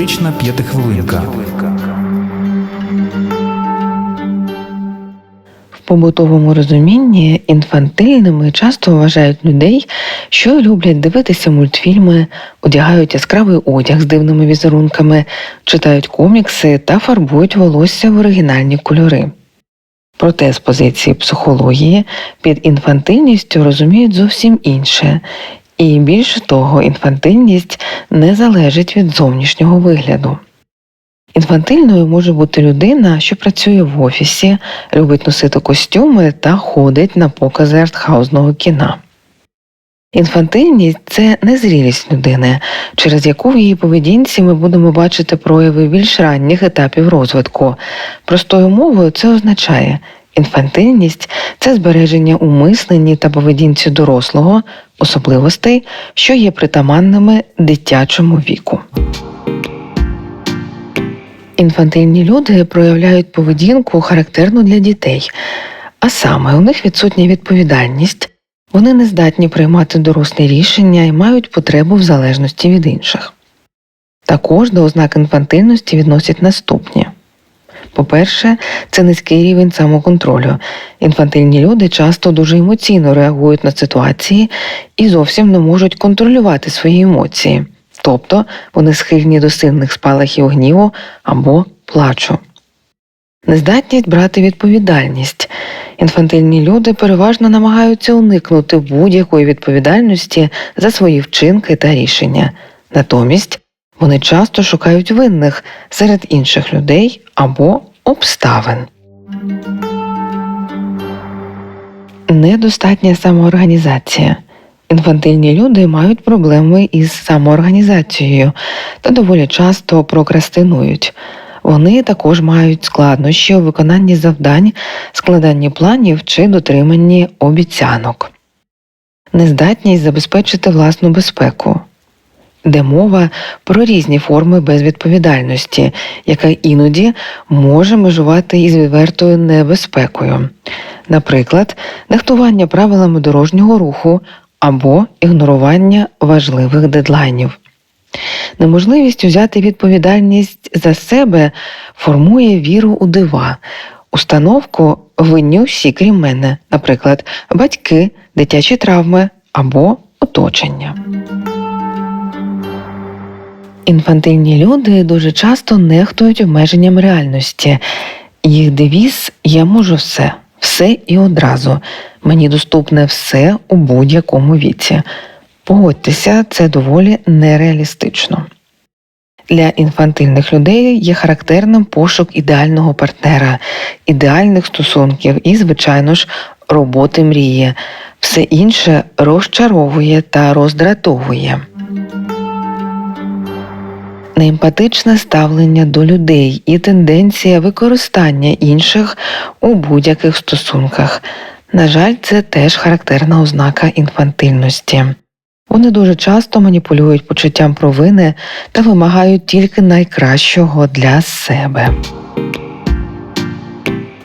Психотерапевтична п'ятихвилинка. В побутовому розумінні інфантильними часто вважають людей, що люблять дивитися мультфільми, одягають яскравий одяг з дивними візерунками, читають комікси та фарбують волосся в оригінальні кольори. Проте з позиції психології під інфантильністю розуміють зовсім інше, і більше того, інфантильність не залежить від зовнішнього вигляду. Інфантильною може бути людина, що працює в офісі, любить носити костюми та ходить на покази артхаузного кіна. Інфантильність це незрілість людини, через яку в її поведінці ми будемо бачити прояви більш ранніх етапів розвитку. Простою мовою це означає інфантильність це збереження у мисленні та поведінці дорослого, особливостей, що є притаманними дитячому віку. Інфантильні люди проявляють поведінку, характерну для дітей, а саме у них відсутня відповідальність, вони не здатні приймати дорослі рішення і мають потребу в залежності від інших. Також до ознак інфантильності відносять наступні. По-перше, це низький рівень самоконтролю. Інфантильні люди часто дуже емоційно реагують на ситуації і зовсім не можуть контролювати свої емоції, тобто вони схильні до сильних спалахів гніву або плачу. Нездатність брати відповідальність. Інфантильні люди переважно намагаються уникнути будь-якої відповідальності за свої вчинки та рішення. Натомість вони часто шукають винних серед інших людей або обставин. Недостатня самоорганізація. Інфантильні люди мають проблеми із самоорганізацією та доволі часто прокрастинують. Вони також мають складнощі у виконанні завдань, складанні планів чи дотриманні обіцянок, нездатність забезпечити власну безпеку, де мова про різні форми безвідповідальності, яка іноді може межувати із відвертою небезпекою, наприклад, нехтування правилами дорожнього руху або ігнорування важливих дедлайнів. Неможливість взяти відповідальність за себе формує віру у дива, установку винні всі, крім мене, наприклад, батьки, дитячі травми або оточення. Інфантильні люди дуже часто нехтують обмеженням реальності. Їх девіз Я можу все, все і одразу. Мені доступне все у будь-якому віці. Погодьтеся, це доволі нереалістично. Для інфантильних людей є характерним пошук ідеального партнера, ідеальних стосунків і, звичайно ж, роботи мрії. Все інше розчаровує та роздратовує. Неемпатичне ставлення до людей і тенденція використання інших у будь-яких стосунках. На жаль, це теж характерна ознака інфантильності. Вони дуже часто маніпулюють почуттям провини та вимагають тільки найкращого для себе.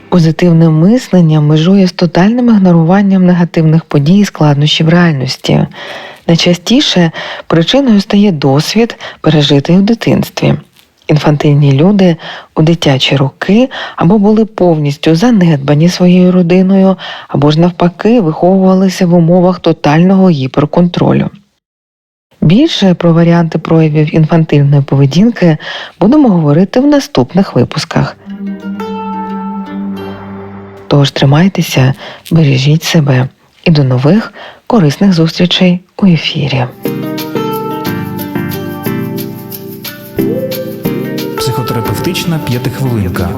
Позитивне мислення межує з тотальним ігноруванням негативних подій і складнощів реальності. Найчастіше причиною стає досвід, пережитий у дитинстві. Інфантильні люди у дитячі роки або були повністю занедбані своєю родиною, або ж навпаки виховувалися в умовах тотального гіперконтролю. Більше про варіанти проявів інфантильної поведінки будемо говорити в наступних випусках. Тож тримайтеся, бережіть себе і до нових корисних зустрічей у ефірі. Психотерапевтична п'ятихвилинка.